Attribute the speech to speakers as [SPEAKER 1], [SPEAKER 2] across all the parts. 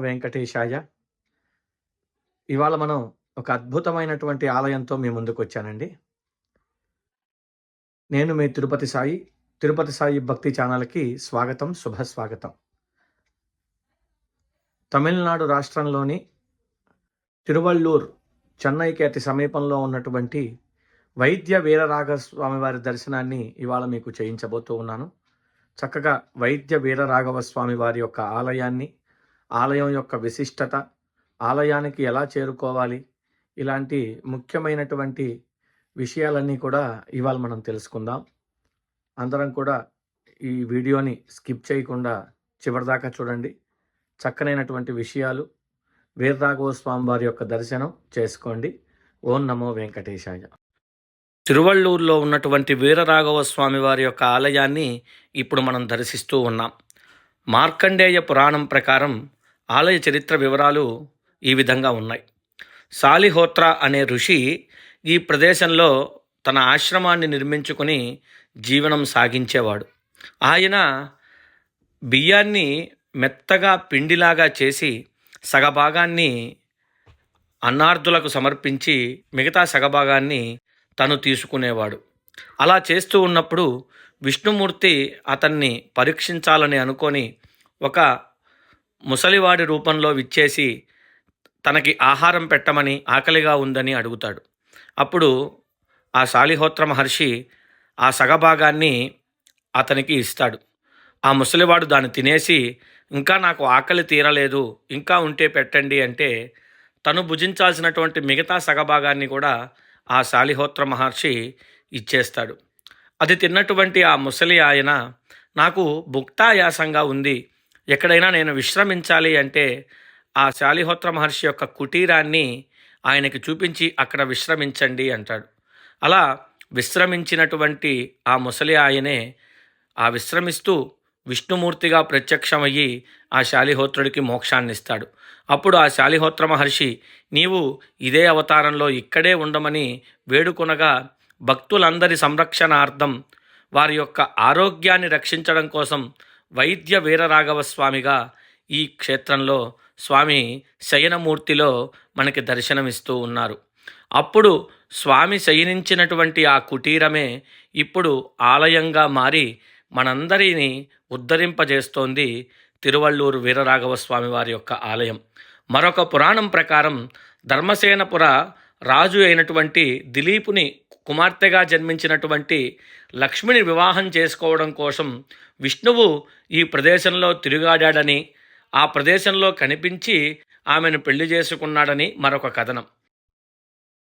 [SPEAKER 1] వెంకటేశాయ. ఇవాళ మనం ఒక అద్భుతమైనటువంటి ఆలయంతో మీ ముందుకు వచ్చానండి నేను మీ తిరుపతి సాయి తిరుపతి సాయి భక్తి ఛానల్కి స్వాగతం శుభ స్వాగతం తమిళనాడు రాష్ట్రంలోని తిరువల్లూర్ చెన్నైకి అతి సమీపంలో ఉన్నటువంటి వైద్య వీరరాఘ స్వామివారి దర్శనాన్ని ఇవాళ మీకు చేయించబోతూ ఉన్నాను. చక్కగా వైద్య వీరరాఘవ స్వామి వారి యొక్క ఆలయాన్ని ఆలయం యొక్క విశిష్టత ఆలయానికి ఎలా చేరుకోవాలి ఇలాంటి ముఖ్యమైనటువంటి విషయాలన్నీ కూడా ఇవాళ మనం తెలుసుకుందాం. అందరం కూడా ఈ వీడియోని స్కిప్ చేయకుండా చివరిదాకా చూడండి. చక్కనైనటువంటి విషయాలు వీరరాఘవ స్వామి వారి యొక్క దర్శనం చేసుకోండి. ఓం నమో వెంకటేశాయ. తిరువళ్ళూరులో ఉన్నటువంటి వీరరాఘవ స్వామి వారి యొక్క ఆలయాన్ని ఇప్పుడు మనం దర్శిస్తూ ఉన్నాం. మార్కండేయ పురాణం ప్రకారం ఆలయ చరిత్ర వివరాలు ఈ విధంగా ఉన్నాయి. సాలిహోత్ర అనే ఋషి ఈ ప్రదేశంలో తన ఆశ్రమాన్ని నిర్మించుకుని జీవనం సాగించేవాడు. ఆయన బియ్యాన్ని మెత్తగా పిండిలాగా చేసి సగభాగాన్ని అన్నార్థులకు సమర్పించి మిగతా సగభాగాన్ని తను తీసుకునేవాడు. అలా చేస్తూ ఉన్నప్పుడు విష్ణుమూర్తి అతన్ని పరీక్షించాలని అనుకొని ఒక ముసలివాడి రూపంలో విచ్చేసి తనకి ఆహారం పెట్టమని ఆకలిగా ఉందని అడుగుతాడు. అప్పుడు ఆ శాలిహోత్ర మహర్షి ఆ సగభాగాన్ని అతనికి ఇస్తాడు. ఆ ముసలివాడు దాన్ని తినేసి ఇంకా నాకు ఆకలి తీరలేదు ఇంకా ఉంటే పెట్టండి అంటే తను భుజించాల్సినటువంటి మిగతా సగభాగాన్ని కూడా ఆ శాలిహోత్ర మహర్షి ఇచ్చేస్తాడు. అది తిన్నటువంటి ఆ ముసలి ఆయన నాకు భుక్తాయాసంగా ఉంది ఎక్కడైనా నేను విశ్రమించాలి అంటే ఆ శాలిహోత్ర మహర్షి యొక్క కుటీరాన్ని ఆయనకి చూపించి అక్కడ విశ్రమించండి అంటాడు. అలా విశ్రమించినటువంటి ఆ ముసలి ఆయనే ఆ విశ్రమిస్తూ విష్ణుమూర్తిగా ప్రత్యక్షమయ్యి ఆ శాలిహోత్రుడికి మోక్షాన్ని ఇస్తాడు అప్పుడు ఆ శాలిహోత్ర మహర్షి నీవు ఇదే అవతారంలో ఇక్కడే ఉండమని వేడుకొనగా భక్తులందరి సంరక్షణార్థం వారి యొక్క ఆరోగ్యాన్ని రక్షించడం కోసం వైద్య వీరరాఘవ స్వామిగా ఈ క్షేత్రంలో స్వామి శయనమూర్తిలో మనకి దర్శనమిస్తూ ఉన్నారు. అప్పుడు స్వామి శయనించినటువంటి ఆ కుటీరమే ఇప్పుడు ఆలయంగా మారి మనందరినీ ఉద్ధరింపజేస్తోంది తిరువళ్ళూరు వీరరాఘవ స్వామి వారి యొక్క ఆలయం. మరొక పురాణం ప్రకారం ధర్మసేనపుర రాజు అయినటువంటి దిలీపుని కుమార్తెగా జన్మించినటువంటి లక్ష్మిని వివాహం చేసుకోవడం కోసం విష్ణువు ఈ ప్రదేశంలో తిరుగాడాడని ఆ ప్రదేశంలో కనిపించి ఆమెను పెళ్ళి చేసుకున్నాడని మరొక కథనం.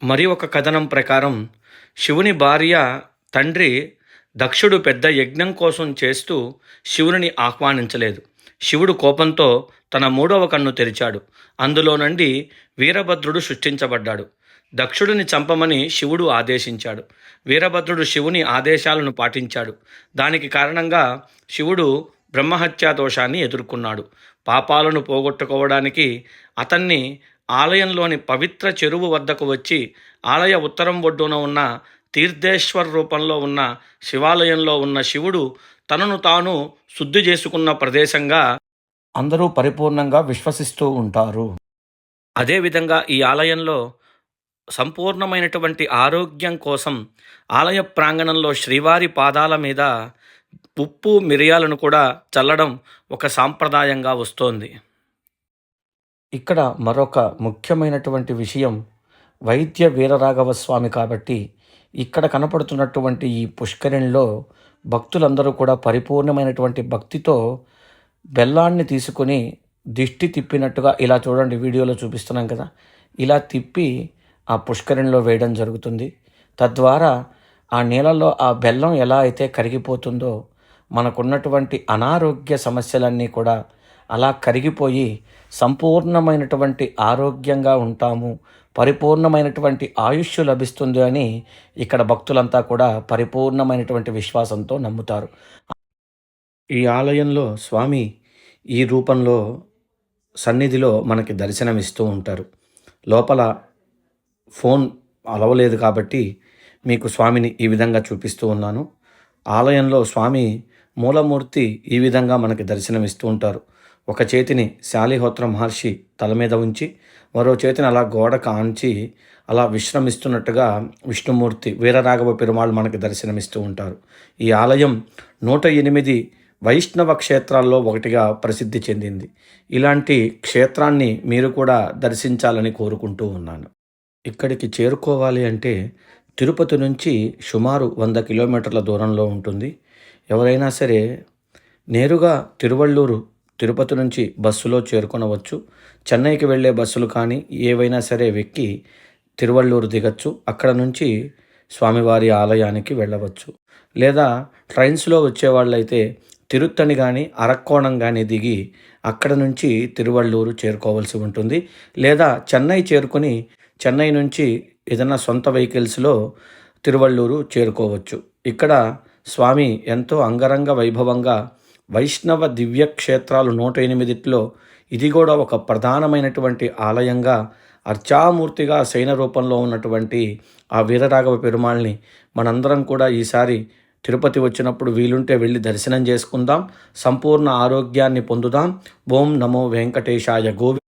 [SPEAKER 1] మరి ఒక కథనం ప్రకారం శివుని భార్య తండ్రి దక్షుడు పెద్ద యజ్ఞం కోసం చేస్తూ శివుని ఆహ్వానించలేదు. శివుడు కోపంతో తన మూడవ కన్ను తెరిచాడు. అందులో నుండి వీరభద్రుడు సృష్టించబడ్డాడు. దక్షుడిని చంపమని శివుడు ఆదేశించాడు. వీరభద్రుడు శివుని ఆదేశాలను పాటించాడు. దానికి కారణంగా శివుడు బ్రహ్మహత్యా దోషాన్ని ఎదుర్కొన్నాడు. పాపాలను పోగొట్టుకోవడానికి అతన్ని ఆలయంలోని పవిత్ర చెరువు వద్దకు వచ్చి ఆలయ ఉత్తరం ఒడ్డున ఉన్న తీర్థేశ్వర్ రూపంలో ఉన్న శివాలయంలో ఉన్న శివుడు తనను తాను శుద్ధి చేసుకున్న ప్రదేశంగా అందరూ పరిపూర్ణంగా విశ్వసిస్తూ ఉంటారు. అదేవిధంగా ఈ ఆలయంలో సంపూర్ణమైనటువంటి ఆరోగ్యం కోసం ఆలయ ప్రాంగణంలో శ్రీవారి పాదాల మీద ఉప్పు మిరియాలను కూడా చల్లడం ఒక సాంప్రదాయంగా వస్తోంది. ఇక్కడ మరొక ముఖ్యమైనటువంటి విషయం వైద్య వీరరాఘవ స్వామి కాబట్టి ఇక్కడ కనపడుతున్నటువంటి ఈ పుష్కరిణిలో భక్తులందరూ కూడా పరిపూర్ణమైనటువంటి భక్తితో బెల్లాన్ని తీసుకొని దిష్టి తిప్పినట్టుగా ఇలా చూడండి వీడియోలో చూపిస్తున్నాం కదా. ఇలా తిప్పి ఆ పుష్కరిణిలో వేయడం జరుగుతుంది. తద్వారా ఆ నీళ్ళలో ఆ బెల్లం ఎలా అయితే కరిగిపోతుందో మనకున్నటువంటి అనారోగ్య సమస్యలన్నీ కూడా అలా కరిగిపోయి సంపూర్ణమైనటువంటి ఆరోగ్యంగా ఉంటాము పరిపూర్ణమైనటువంటి ఆయుష్ లభిస్తుంది అని ఇక్కడ భక్తులంతా కూడా పరిపూర్ణమైనటువంటి విశ్వాసంతో నమ్ముతారు. ఈ ఆలయంలో స్వామి ఈ రూపంలో సన్నిధిలో మనకి దర్శనమిస్తూ ఉంటారు. లోపల ఫోన్ అలవలేదు కాబట్టి మీకు స్వామిని ఈ విధంగా చూపిస్తూ ఉన్నాను. ఆలయంలో స్వామి మూలమూర్తి ఈ విధంగా మనకి దర్శనమిస్తూ ఉంటారు. ఒక చేతిని శాలిహోత్ర మహర్షి తల మీద ఉంచి మరో చేతిని అలా గోడ కాంచి అలా విశ్రమిస్తున్నట్టుగా విష్ణుమూర్తి వీరరాఘవ పెరుమాళ్ళు మనకి దర్శనమిస్తూ ఉంటారు. ఈ ఆలయం నూట ఎనిమిది వైష్ణవ క్షేత్రాల్లో ఒకటిగా ప్రసిద్ధి చెందింది. ఇలాంటి క్షేత్రాన్ని మీరు కూడా దర్శించాలని కోరుకుంటూ ఉన్నాను. ఇక్కడికి చేరుకోవాలి అంటే తిరుపతి నుంచి సుమారు వంద కిలోమీటర్ల దూరంలో ఉంటుంది. ఎవరైనా సరే నేరుగా తిరువళ్ళూరు తిరుపతి నుంచి బస్సులో చేరుకొనవచ్చు. చెన్నైకి వెళ్ళే బస్సులు కానీ ఏవైనా సరే వెక్కి తిరువళ్ళూరు దిగచ్చు. అక్కడ నుంచి స్వామివారి ఆలయానికి వెళ్ళవచ్చు. లేదా ట్రైన్స్లో వచ్చేవాళ్ళైతే తిరుత్తని కానీ అరక్కోణం కానీ దిగి అక్కడ నుంచి తిరువళ్ళూరు చేరుకోవాల్సి ఉంటుంది. లేదా చెన్నై చేరుకొని చెన్నై నుంచి ఏదైనా సొంత వెహికల్స్లో తిరువళ్ళూరు చేరుకోవచ్చు. ఇక్కడ స్వామి ఎంతో అంగరంగ వైభవంగా వైష్ణవ దివ్య క్షేత్రాలు నూట ఎనిమిదిట్లో ఇది కూడా ఒక ప్రధానమైనటువంటి ఆలయంగా అర్చామూర్తిగా శయన రూపంలో ఉన్నటువంటి ఆ వీరరాఘవ పెరుమాళ్ళని మనందరం కూడా ఈసారి తిరుపతి వచ్చినప్పుడు వీలుంటే వెళ్ళి దర్శనం చేసుకుందాం. సంపూర్ణ ఆరోగ్యాన్ని పొందుదాం. ఓం నమో వెంకటేశాయ గోవి